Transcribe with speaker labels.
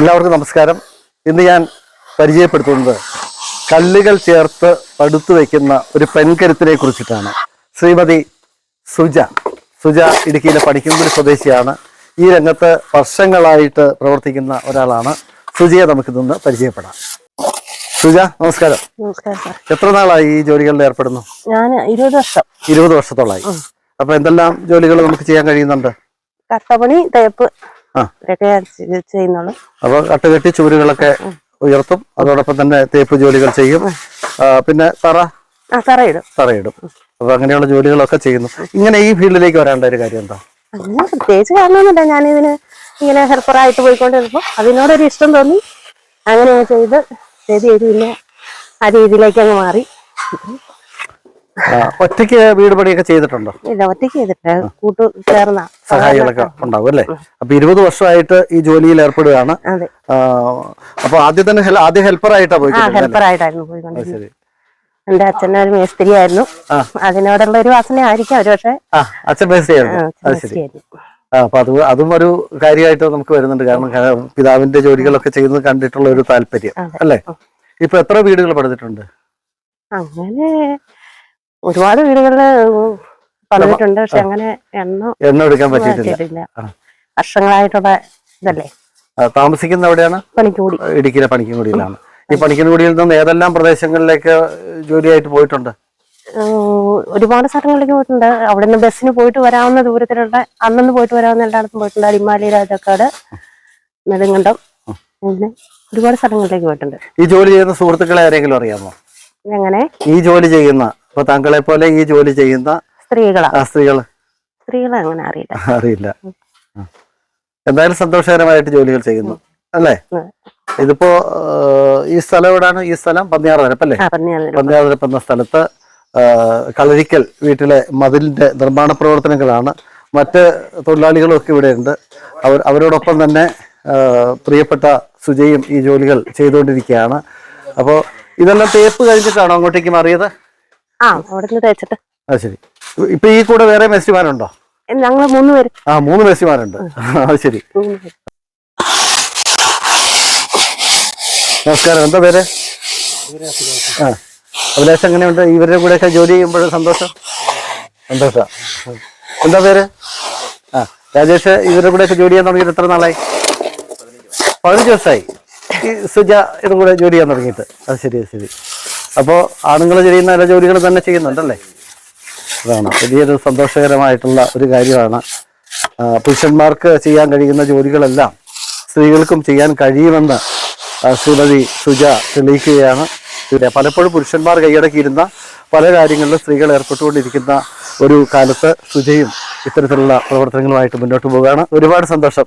Speaker 1: എല്ലാവർക്കും നമസ്കാരം. ഇന്ന് ഞാൻ പരിചയപ്പെടുത്തുന്നത് കല്ലുകൾ ചേർത്ത് പടുത്തു വയ്ക്കുന്ന ഒരു പെൺകരുത്തിനെ കുറിച്ചിട്ടാണ്. ശ്രീമതി സുജ. സുജ ഇടുക്കിയിലെ പഠിക്കുമ്പോൾ സ്വദേശിയാണ്. ഈ രംഗത്ത് വർഷങ്ങളായിട്ട് പ്രവർത്തിക്കുന്ന ഒരാളാണ്. സുജയെ നമുക്ക് നിന്ന് പരിചയപ്പെടാം. സുജ നമസ്കാരം. എത്ര നാളായി ഈ ജോലികളിൽ ഏർപ്പെടുന്നു?
Speaker 2: ഞാൻ ഇരുപത് വർഷം.
Speaker 1: ഇരുപത് വർഷത്തോളായി. അപ്പൊ എന്തെല്ലാം ജോലികൾ നമുക്ക് ചെയ്യാൻ കഴിയുന്നുണ്ട്?
Speaker 2: കട്ടപ്പണി തേപ്പ്. ഇതൊക്കെ ചെയ്യുന്നുള്ളൂ.
Speaker 1: അപ്പൊ കട്ടുകെട്ടി ചുവരുകളൊക്കെ ഉയർത്തും. അതോടൊപ്പം തന്നെ തേപ്പ് ജോലികൾ ചെയ്യും. പിന്നെ തറ?
Speaker 2: തറയിടും.
Speaker 1: തറയിടും. അപ്പൊ അങ്ങനെയുള്ള ജോലികളൊക്കെ ചെയ്യുന്നു. ഇങ്ങനെ ഈ ഫീൽഡിലേക്ക് വരേണ്ട ഒരു കാര്യം എന്താ?
Speaker 2: അങ്ങനെ പ്രത്യേകിച്ച് കാരണമൊന്നുമില്ല. ഞാനിതിന് ഇങ്ങനെ ഹെൽപ്പറായിട്ട് പോയിക്കൊണ്ടിരുന്നപ്പോൾ അതിനോടൊരു ഇഷ്ടം തോന്നി. അങ്ങനെ ചെയ്ത് ചെയ്ത് ചെയ്ത് പിന്നെ ആ രീതിയിലേക്ക് അങ്ങ് മാറി.
Speaker 1: ഒറ്റയ്ക്ക് വീട് പണിയൊക്കെ ചെയ്തിട്ടുണ്ടോ?
Speaker 2: ഇല്ല ഒറ്റയ്ക്ക് കൂട്ടു ചേർന്ന
Speaker 1: സഹായികളൊക്കെ ഉണ്ടാവും അല്ലേ? അപ്പൊ ഇരുപത് വർഷമായിട്ട് ഈ ജോലിയിൽ ഏർപ്പെടുകയാണ്. അപ്പൊ ആദ്യം തന്നെ ആദ്യം ഹെൽപ്പർ
Speaker 2: ആയിട്ടാ
Speaker 1: ആ
Speaker 2: ഹെൽപ്പർ പോയിക്കൊണ്ടിരുന്നത്. എന്റെ അച്ഛൻ ഒരു മേസ്തിരി ആയിരുന്നു. അതിനോടുള്ള ഒരു വാസന ആയിരിക്കാം ഒരു പക്ഷേ.
Speaker 1: അച്ഛൻ മേസ്ത്രിയായിരുന്നു. ആയിരുന്നു അപ്പൊ അത് അതും ഒരു കാര്യമായിട്ട് നമുക്ക് വരുന്നുണ്ട്. കാരണം പിതാവിന്റെ ജോലികളൊക്കെ ചെയ്യുന്നത് കണ്ടിട്ടുള്ള ഒരു താല്പര്യം. അല്ലേ? ഇപ്പൊ എത്ര വീടുകൾ പണിതിട്ടുണ്ട്?
Speaker 2: അങ്ങനെ ഒരുപാട് വീടുകളിൽ പണിതിട്ടുണ്ട് പക്ഷെ അങ്ങനെ എണ്ണ
Speaker 1: എണ്ണ എടുക്കാൻ പറ്റിയിട്ടില്ല.
Speaker 2: വർഷങ്ങളായിട്ടുള്ള ഇതല്ലേ?
Speaker 1: താമസിക്കുന്ന എവിടെയാണ്?
Speaker 2: പണിക്കൂടി.
Speaker 1: ഇടുക്കിയിലെ പണിക്കൻകുടിയിലാണ്. ഈ പണിക്കൻകുടിയിൽ നിന്ന് ഏതെല്ലാം പ്രദേശങ്ങളിലേക്ക് ജോലിയായിട്ട് പോയിട്ടുണ്ട്?
Speaker 2: ഒരുപാട് സ്ഥലങ്ങളിലേക്ക് പോയിട്ടുണ്ട്. അവിടെ നിന്ന് ബസ്സിന് പോയിട്ട് വരാവുന്ന ദൂരത്തിലുള്ള അന്നു പോയിട്ട് വരാവുന്ന എല്ലായിടത്തും പോയിട്ടുണ്ട്. അടിമാലി രാജാക്കാട് നെടുങ്കണ്ടം. അങ്ങനെ ഒരുപാട് സ്ഥലങ്ങളിലേക്ക് പോയിട്ടുണ്ട്.
Speaker 1: ഈ ജോലി ചെയ്യുന്ന സുഹൃത്തുക്കളെ ആരെങ്കിലും അറിയാമോ?
Speaker 2: എങ്ങനെ?
Speaker 1: ഈ ജോലി ചെയ്യുന്ന ഇപ്പൊ താങ്കളെ പോലെ ഈ ജോലി ചെയ്യുന്ന
Speaker 2: സ്ത്രീകളാ.
Speaker 1: ആ സ്ത്രീകൾ
Speaker 2: സ്ത്രീകളെ അങ്ങനെ അറിയില്ല.
Speaker 1: അറിയില്ല. എന്തായാലും സന്തോഷകരമായിട്ട് ജോലികൾ ചെയ്യുന്നു. അല്ലേ? ഇതിപ്പോ ഈ സ്ഥലം എവിടാണ്? ഈ സ്ഥലം പന്നിയാറ് പന്നിയാറപ്പ് എന്ന സ്ഥലത്ത് കളരിക്കൽ വീട്ടിലെ മതിലിന്റെ നിർമ്മാണ പ്രവർത്തനങ്ങളാണ്. മറ്റ് തൊഴിലാളികളും ഒക്കെ ഇവിടെ ഉണ്ട് അവർ അവരോടൊപ്പം തന്നെ പ്രിയപ്പെട്ട സുജയും ഈ ജോലികൾ ചെയ്തുകൊണ്ടിരിക്കുകയാണ്. അപ്പോൾ ഇതെല്ലാം തേപ്പ് കഴിഞ്ഞിട്ടാണോ അങ്ങോട്ടേക്ക് മാറിയത്?
Speaker 2: ആ അവിടെ തേച്ചിട്ട്.
Speaker 1: അത് ശരി. ഇപ്പൊ ഈ കൂടെ വേറെ മേസ്റ്റിമാരുണ്ടോ
Speaker 2: ഞങ്ങൾ മൂന്ന് പേര്.
Speaker 1: ആ മൂന്ന് മേസ്റ്റിമാരുണ്ട് അത് ശരി. നമസ്കാരം. എന്താ പേര്? ആ. അഭിലാഷ് എങ്ങനെയുണ്ട്? ഇവരുടെ കൂടെയൊക്കെ ജോലി ചെയ്യുമ്പോൾ സന്തോഷം? സന്തോഷം. എന്താ പേര്? ആ രാജേഷ് ഇവരുടെ കൂടെയൊക്കെ ജോലി ചെയ്യാൻ തുടങ്ങിയിട്ട് എത്ര നാളായി? പതിനഞ്ച് ദിവസമായി ഈ സുജ ഇതും കൂടെ ജോലി ചെയ്യാൻ തുടങ്ങിയിട്ട്. അത് ശരി അത് ശരി. അപ്പോൾ ആണുങ്ങൾ ചെയ്യുന്ന എല്ലാ ജോലികൾ തന്നെ ചെയ്യുന്നുണ്ടല്ലേ? അതാണ്. വലിയൊരു സന്തോഷകരമായിട്ടുള്ള ഒരു കാര്യമാണ്. പുരുഷന്മാർക്ക് ചെയ്യാൻ കഴിയുന്ന ജോലികളെല്ലാം സ്ത്രീകൾക്കും ചെയ്യാൻ കഴിയുമെന്ന് ശ്രീമതി സുജ തെളിയിക്കുകയാണ്. പിന്നെ പലപ്പോഴും പുരുഷന്മാർ കൈയടക്കിയിരുന്ന പല കാര്യങ്ങളിലും സ്ത്രീകൾ ഏർപ്പെട്ടുകൊണ്ടിരിക്കുന്ന ഒരു കാലത്ത് സുജയും ഇത്തരത്തിലുള്ള പ്രവർത്തനങ്ങളുമായിട്ട് മുന്നോട്ട് പോവുകയാണ്. ഒരുപാട് സന്തോഷം.